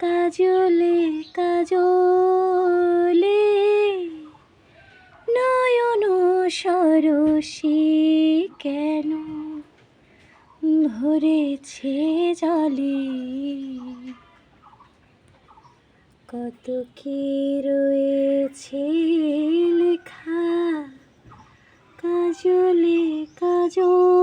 কাজলে কাজলে। নয়ন সরসী কেন ভরেছে জলে? কত কি রয়েছে লেখা? কাজলে কাজলে।